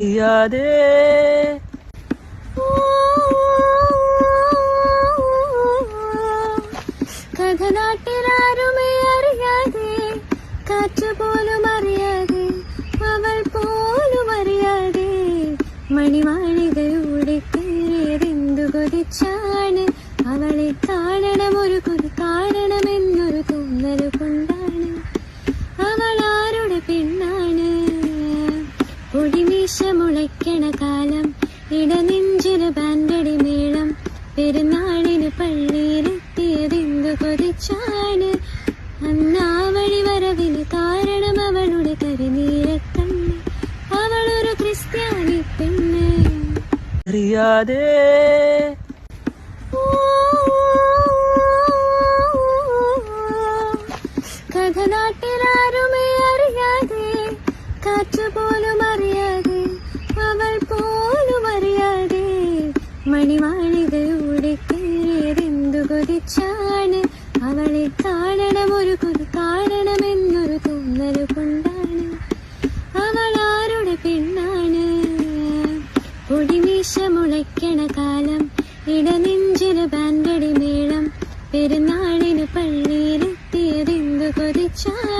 അറിയാതെ കഥ നാട്ടിലാരുമേ അറിയാതെ കാറ്റ് പോലും അറിയാതെ അവൾ പോലും അറിയാതെ മണിമാളികയുടെ കയറിയതെന്തു കൊതിച്ചാണ് പൊടിമീശ മുളയ്ക്കണ കാലം ഇടനെഞ്ചിന് ബാൻഡടി മേളം പെരുന്നാളിന് പള്ളിയിലെത്തിയതെന്തു കൊതിച്ചാണ്? അന്നാവഴി വരവിന് കാരണം അവളുടെ കരിനീരക്കണ്ണ് അവളൊരു ക്രിസ്ത്യാനി പെണ്ണ്. അറിയാതെ കഥ നാട്ടിലാരുമേ അറിയാതെ കാറ്റുപോലും അറിയാതെ മണിവാണികളുടെ കയറിയതെന്തു കൊതിച്ചാണ്? അവളെ കാണണം ഒരു കൊതി കാണണമെന്നൊരു തോന്നൽ കൊണ്ടാണ്. അവൾ ആരുടെ പെണ്ണാണ്? പൊടിമീശ മുളയ്ക്കണ കാലം ഇടനെഞ്ചിന് ബാൻഡടി മേളം പെരുന്നാളിന് പള്ളിയിലെത്തിയതെന്തു കൊതിച്ചാണ്?